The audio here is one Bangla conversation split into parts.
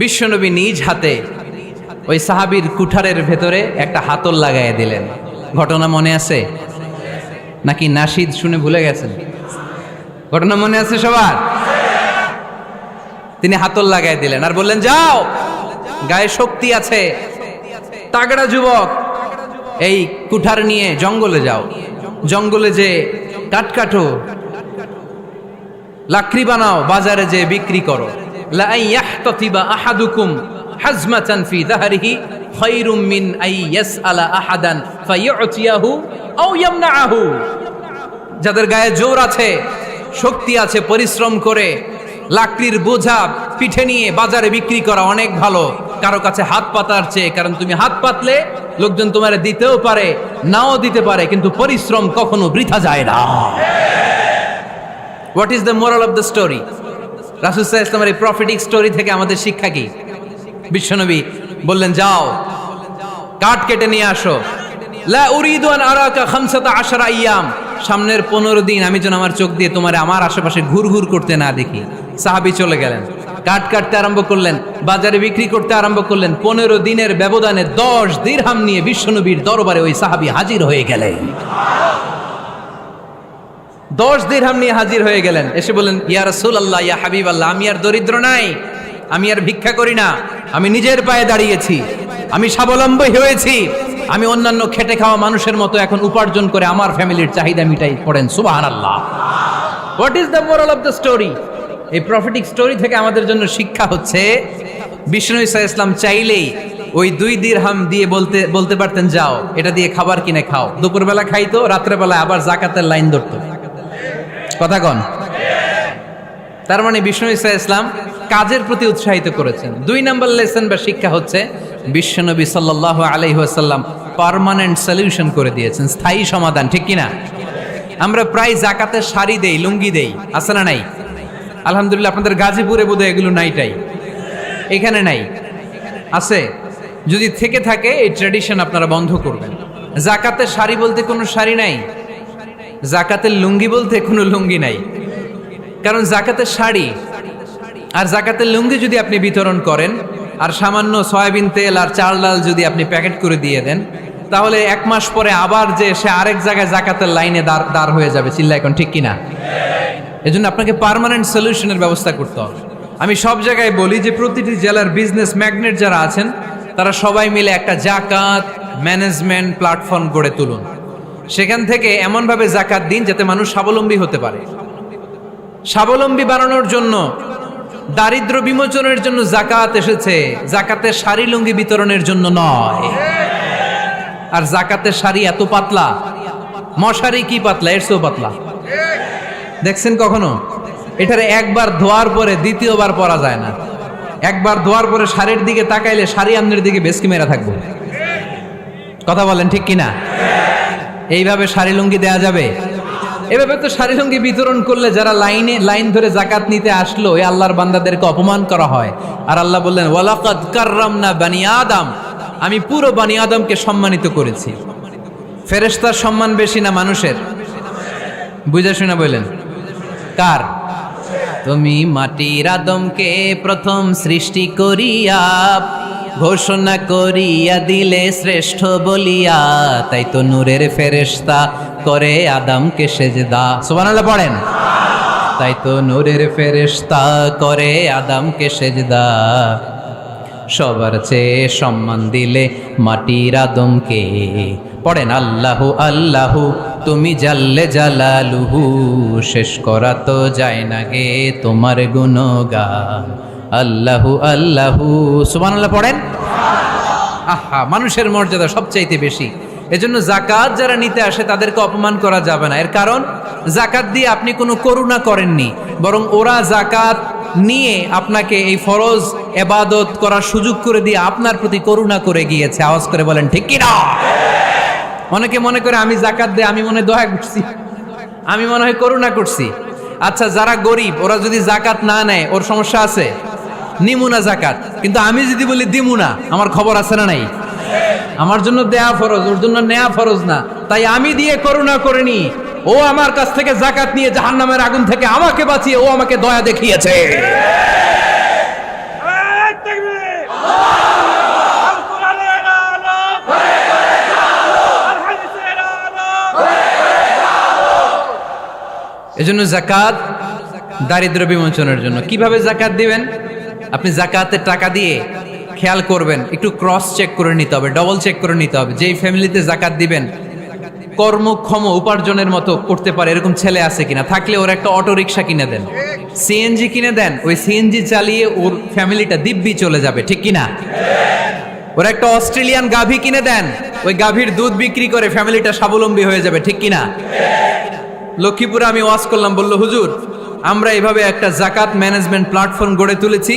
বিশ্বনবী নিজ হাতে ওই সাহাবীর কুঠারের ভেতরে একটা হাতল লাগাই দিলেন। ঘটনা মনে আছে? নাকি নাশিদ শুনে ভুলে গেছেন? ঘটনা মনে আছে সবার? তিনি হাতল লাগাই দিলেন আর বললেন, যাও, গায়ে শক্তি আছে, তাগড়া যুবক, এই কুঠার নিয়ে জঙ্গলে যাও, জঙ্গলে যে কাঠ কাটো, লাকড়ি বানাও, বাজারে যে বিক্রি করো। আহাদান যাদের গায়ে জোর আছে, শক্তি আছে, পরিশ্রম করে, লাকড়ির বোঝা পিঠে নিয়ে বাজারে বিক্রি করা অনেক ভালো। কারও কাছে হাত পাতার চেয়ে, কারণ তুমি হাত পাতলে লোকজন তোমার দিতেও পারে, নাও দিতে পারে, কিন্তু পরিশ্রম কখনো বৃথা যায় না। What is the moral of the story রাসুসাহ ইসলামের এই প্রফিটিক স্টোরি থেকে আমাদের শিক্ষা কি? বিশ্বনবী বললেন, যাও, কাঠ কেটে নিয়ে আসো। সামনের পনেরো দিন আমি যেন আমার চোখ দিয়ে তোমার আমার আশেপাশে ঘুর ঘুর করতে না দেখি। সাহাবি চলে গেলেন। কাঠ কাটতে আরম্ভ করলেন, বাজারে বিক্রি করতে আরম্ভ করলেন। পনেরো দিনের ব্যবধানে দশ দিরহাম নিয়ে বিশ্বনবীর দরবারে ওই সাহাবি হাজির হয়ে গেলেন। দশ দিরহাম নিয়ে হাজির হয়ে গেলেন। এসে বললেন, ইয়া রাসূল আল্লাহ ইয়া হাবিব আল্লাহ আমি আর দরিদ্র নাই, আমি আর ভিক্ষা করি না, আমি নিজের পায়ে দাঁড়িয়েছি, আমি স্বাবলম্বী হয়েছি, আমি অন্যান্য খেটে খাওয়া মানুষের মতো এখন উপার্জন করে আমার ফ্যামিলির চাহিদা মিটাই পড়েন। সুবাহান আল্লাহ what is the moral of the story এই প্রফিটিক স্টোরি থেকে আমাদের জন্য শিক্ষা হচ্ছে, বিষ্ণু ইসা ইসলাম চাইলেই ওই দুই দিরহাম দিয়ে বলতে বলতে পারতেন, যাও, এটা দিয়ে খাবার কিনে খাও। দুপুরবেলা খাইতো রাত্রেবেলা আবার জাকাতের লাইন ধরতো। কথা কন। তার মানে বিষ্ণু ইসা ইসলাম কাজের প্রতি উৎসাহিত করেছেন। দুই নাম্বার লেসন বা শিক্ষা হচ্ছে, বিশ্বনবী সাল্লাহ আলাইহাল্লাম পারমানেন্ট সলিউশন করে দিয়েছেন, স্থায়ী সমাধান, ঠিক কিনা? আমরা প্রায় জাকাতের শাড়ি দেই, লুঙ্গি দেই, আছে না নাই? আলহামদুলিল্লাহ, আপনাদের গাজীপুরে বোধহয় এগুলো নাইটাই এখানে নাই? আছে? যদি থেকে থাকে, এই ট্র্যাডিশন আপনারা বন্ধ করবেন। জাকাতের শাড়ি বলতে কোনো শাড়ি নাই? জাকাতের লুঙ্গি বলতে কোনো লুঙ্গি নাই। কারণ জাকাতের শাড়ি, আর জাকাতের লুঙ্গি যদি আপনি বিতরণ করেন, আর সামান্য সয়াবিন তেল আর চাল ডাল যদি আপনি প্যাকেট করে দিয়ে দেন, তাহলে এক মাস পরে আবার যে সে আরেক জায়গায় জাকাতের লাইনে দাঁড় দাঁড় হয়ে যাবে। চিল্লা এখন, ঠিক কিনা? এজন্য আপনাকে পার্মানেন্ট সলিউশনের ব্যবস্থা করতে হবে। আমি সব জায়গায় বলি যে প্রতিটি জেলার বিজনেস ম্যাগনেট যারা আছেন, তারা সবাই মিলে একটা জাকাত ম্যানেজমেন্ট প্ল্যাটফর্ম গড়ে তুলুন। সেখান থেকে এমনভাবে জাকাত দিন যাতে মানুষ স্বাবলম্বী হতে পারে। স্বাবলম্বী বানানোর জন্য, দারিদ্র বিমোচনের জন্য জাকাত এসেছে। জাকাতের শাড়ি লুঙ্গি বিতরণের জন্য নয়। আর জাকাতের শাড়ি এত পাতলা। মশারি কি পাতলা? এর চেয়েও পাতলা। দেখছেন কখনো? এটারে একবার ধোয়ার পরে দ্বিতীয়বার পরা যায় না। একবার ধোয়ার পরে শাড়ির দিকে তাকাইলে শাড়ি আমনের দিকে বেশকি মেরা থাকব। কথা বলেন ঠিক কিনা? এইভাবে শাড়ি লুঙ্গি যাবে? এভাবে তো শাড়ি লুঙ্গি বিতরণ করলে যারা লাইনে, লাইন ধরে জাকাত নিতে আসলো এই আল্লাহর বান্দাদেরকে অপমান করা হয়। আর আল্লাহ বললেন, ওয়ালাকাদ কাররামনা বানি আদম। আমি পুরো বানি আদমকে সম্মানিত করেছি। ফেরেশতার সম্মান বেশি না মানুষের? বুঝে শুনে বললেন, কার? তুমি মাটির আদমকে প্রথম সৃষ্টি করিয়া ঘোষণা করিয়া দিলে শ্রেষ্ঠ বলিয়া, তাই তো নূরের ফেরেশতা করে আদমকে সেজদা। সুবহানাল্লাহ পড়েন। তাই তো নূরের ফেরেশতা করে আদমকে সেজদা। সবার চেয়ে সম্মান দিলে মাটির আদমকে। পড়েন, আল্লাহু আল্লাহু, তুমি জাল্লে জালালুহু, শেষ করা তো যায় না গে তোমার গুণগান। আল্লাহু আল্লাহু, সুবহানাল্লাহ পড়েন? আহা, মানুষের মর্যাদা সবচাইতে বেশি। এজন্য জাকাত যারা নিতে আসে তাদেরকে অপমান করা যাবে না। এর কারণ জাকাত দিয়ে আপনি কোনো করুণা করেননি, বরং ওরা জাকাত নিয়ে আপনাকে এই ফরজ এবাদত করার সুযোগ করে দিয়ে আপনার প্রতি করুণা করে গিয়েছে। আওয়াজ করে বলেন, ঠিক কিনা? অনেকে মনে করে আমি জাকাত দিয়ে আমি মনে দয়া করছি। আমি মনে হয় করুণা করছি। আচ্ছা যারা গরিব, ওরা যদি জাকাত না নেয়, ওর সমস্যা আছে? নিমুনা জাকাত। কিন্তু আমি যদি বলি দিমুনা, আমার খবর আছে না নাই? আমার জন্য দেয়া ফরজ, ওর জন্য নেয়া ফরজ না। তাই আমি দিয়ে করুণা করিনি। ও আমার কাছ থেকে জাকাত নিয়ে জাহান্নামের আগুন থেকে আমাকে বাঁচিয়ে, ও আমাকে দয়া দেখিয়েছে। এজন্য জাকাত দারিদ্র বিমোচনের জন্য। কীভাবে জাকাত দিবেন? আপনি জাকাতের টাকা দিয়ে খেয়াল করবেন, একটু ক্রস চেক করে নিতে হবে ডবল চেক করে নিতে হবে, যেই ফ্যামিলিতে জাকাত দিবেন, কর্মক্ষম উপার্জনের মতো করতে পারে, এরকম ছেলে আছে কিনা, থাকলে ওর একটা অটো রিক্সা কিনে দেন সিএনজি কিনে দেন, ওই সিএনজি চালিয়ে ওর ফ্যামিলিটা দিব্যি চলে যাবে, ঠিক কিনা? ওর একটা অস্ট্রেলিয়ান গাভী কিনে দেন, ওই গাভীর দুধ বিক্রি করে ফ্যামিলিটা স্বাবলম্বী হয়ে যাবে, ঠিক কিনা? লক্ষ্মীপুরে আমি ওয়াজ করলাম, বলল, হুজুর আমরা এভাবে একটা জাকাত ম্যানেজমেন্ট প্ল্যাটফর্ম গড়ে তুলেছি।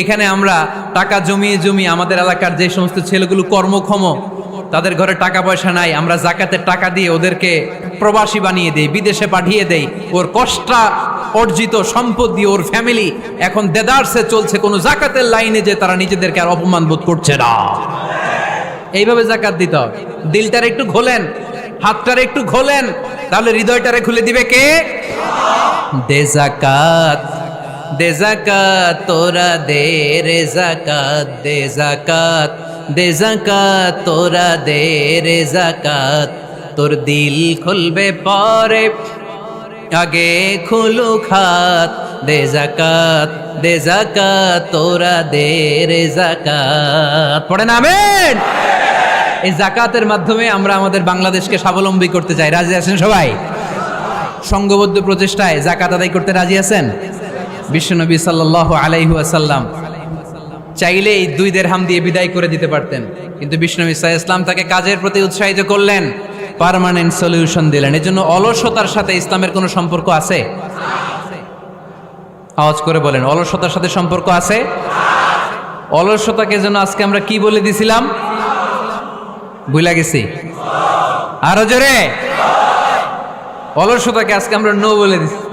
এখানে আমরা টাকা জমিয়ে জমিয়ে আমাদের এলাকার যে সমস্ত ছেলেগুলো কর্মক্ষম, তাদের ঘরে টাকা পয়সা নাই, আমরা জাকাতের টাকা দিয়ে ওদেরকে প্রবাসী বানিয়ে দেই, বিদেশে পাঠিয়ে দেই। ওর কষ্টা অর্জিত সম্পদ দিয়ে ওর ফ্যামিলি এখন দেদারসে চলছে, কোনো জাকাতের লাইনে যে তারা নিজেদেরকে আর অপমান বোধ করছে না। এইভাবে জাকাত দিতে হবে দিলটার একটু ঘোলেন, হাতটার একটু খোলেন তাহলে হৃদয়টারে খুলে দিবে কে? দে জাকাত দে তোরা দে রে জাকাত দে জাকাত দে তোরা দে রে জাকাত তোর দিল খুলবে পরে, আগে খুলু খাত দে জাকাত দে জাকাত তোরা দে রে জাকাত পড়ে নামেন এই জাকাতের মাধ্যমে আমরা আমাদের বাংলাদেশকে স্বাবলম্বী করতে চাই। রাজি আছেন সবাই? সংঘবদ্ধ প্রচেষ্টায় জাকাত আদায় করতে রাজি আছেন? বিশ্বনবী সাল্লাল্লাহু আলাইহি ওয়াসাল্লাম চাইলে এই দুই দেড়হাম দিয়ে বিদায় করে দিতে পারতেন। কিন্তু বিষ্ণু ইসা ইসলাম তাকে কাজের প্রতি উৎসাহিত করলেন। পার্মানেন্ট সলিউশন দিলেন। এজন্য অলসতার সাথে ইসলামের কোনো সম্পর্ক আছে? আওয়াজ করে বলেন, অলসতার সাথে সম্পর্ক আছে? অলসতাকে যেন আজকে আমরা কি বলে দিছিলাম? ভুলা গেছি। আরও জোরে। অলসতাকে আজকে আমরা নো বলে দিছি।